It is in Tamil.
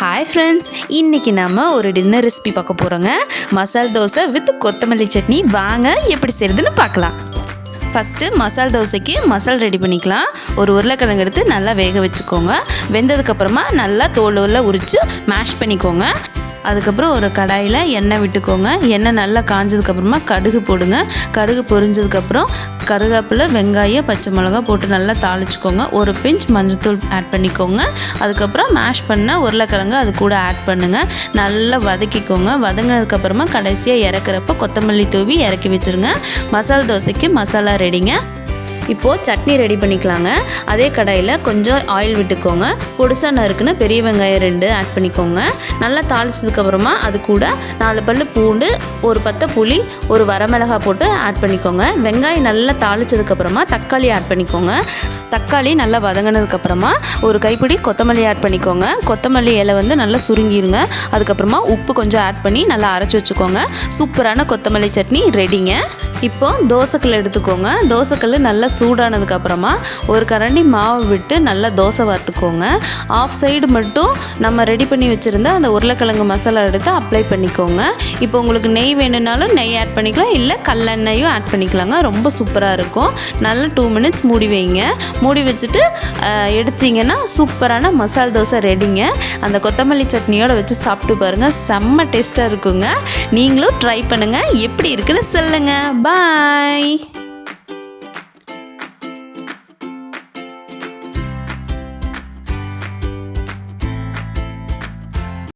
ஹாய் ஃப்ரெண்ட்ஸ் இன்றைக்கி நம்ம ஒரு டின்னர் ரெசிபி பார்க்க போகிறோங்க மசால் தோசை வித் கொத்தமல்லி சட்னி. வாங்க எப்படி செய்கிறதுன்னு பார்க்கலாம். ஃபஸ்ட்டு மசால் தோசைக்கு மசால் ரெடி பண்ணிக்கலாம். ஒரு உருளைக்கிழங்கு எடுத்து நல்லா வேக வச்சுக்கோங்க. வெந்ததுக்கப்புறமா நல்லா தோல் உள்ள உரித்து மேஷ் பண்ணிக்கோங்க. அதுக்கப்புறம் ஒரு கடாயில் எண்ணெய் விட்டுக்கோங்க. எண்ணெய் நல்லா காஞ்சதுக்கப்புறமா கடுகு போடுங்க. கடுகு பொரிஞ்சதுக்கப்புறம் கருவேப்பிலை வெங்காயம் பச்சை மிளகா போட்டு நல்லா தாளிச்சுக்கோங்க. ஒரு பிஞ்ச் மஞ்சத்தூள் ஆட் பண்ணிக்கோங்க. அதுக்கப்புறம் மேஷ் பண்ண உருளைக்கிழங்கு அது கூட ஆட் பண்ணுங்கள் நல்லா வதக்கிக்கோங்க. வதங்கினதுக்கப்புறமா கடைசியாக இறக்குறப்ப கொத்தமல்லி தூவி இறக்கி வச்சுருங்க. மசால் தோசைக்கு மசாலா ரெடிங்க இப்போது சட்னி ரெடி பண்ணிக்கலாங்க. அதே கடாயில் கொஞ்சம் ஆயில் விட்டுக்கோங்க. பொடுசாக நறுக்குன்னு பெரிய வெங்காயம் ரெண்டு ஆட் பண்ணிக்கோங்க. நல்லா தாளிச்சதுக்கப்புறமா அது கூட நாலு பல் பூண்டு ஒரு பத்தை புளி ஒரு வரமிளகாய் போட்டு ஆட் பண்ணிக்கோங்க. வெங்காயம் நல்லா தாளிச்சதுக்கப்புறமா தக்காளி ஆட் பண்ணிக்கோங்க. தக்காளி நல்லா வதங்கினதுக்கப்புறமா ஒரு கைப்பிடி கொத்தமல்லி ஆட் பண்ணிக்கோங்க. கொத்தமல்லி இலை வந்து நல்லா சுருங்கிருங்க. அதுக்கப்புறமா உப்பு கொஞ்சம் ஆட் பண்ணி நல்லா அரைச்சி வச்சுக்கோங்க. சூப்பரான கொத்தமல்லி சட்னி ரெடிங்க இப்போ தோசைக்கல் எடுத்துக்கோங்க. தோசைக்கல் நல்லா சூடானதுக்கு அப்புறமா ஒரு கரண்டி மாவு விட்டு நல்லா தோசை வார்த்துக்கோங்க ஆஃப் சைடு மட்டும் நம்ம ரெடி பண்ணி வச்சுருந்த அந்த உருளைக்கிழங்கு மசாலா எடுத்து அப்ளை பண்ணிக்கோங்க. இப்போ உங்களுக்கு நெய் வேணும்னாலும் நெய் ஆட் பண்ணிக்கலாம். இல்லை கல்லெண்ணெயும் ஆட் பண்ணிக்கலாங்க. ரொம்ப சூப்பராக இருக்கும். நல்லா டூ மினிட்ஸ் மூடி வைங்க. மூடி வச்சுட்டு எடுத்தீங்கன்னா சூப்பரான மசால் தோசை ரெடிங்க அந்த கொத்தமல்லி சட்னியோடு வச்சு சாப்பிட்டு பாருங்கள் செம்ம டேஸ்ட்டாக இருக்குங்க. நீங்களும் ட்ரை பண்ணுங்கள் எப்படி இருக்குன்னு சொல்லுங்கள் Bye!